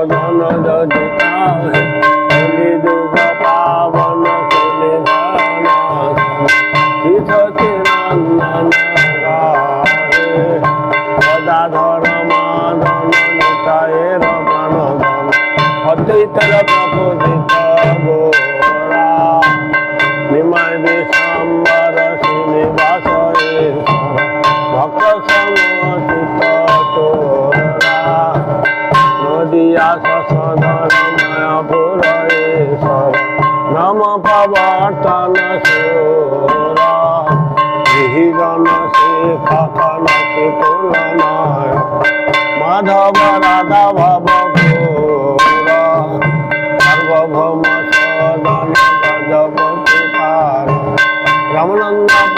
যদি কাহে কলি যুগ পাবন কলি তীর্থতে নন্দন গাহে গদাধর মাদন নিতায়ের প্রাণধন অদ্বৈতর প্রকৃত গোরা শশধর মায়াপুর ঈশ্বর নম প্রবর্তন সুরা বিহিরণ শিখন শিকুলনয় মাধব রাধা ভব রামনন্দ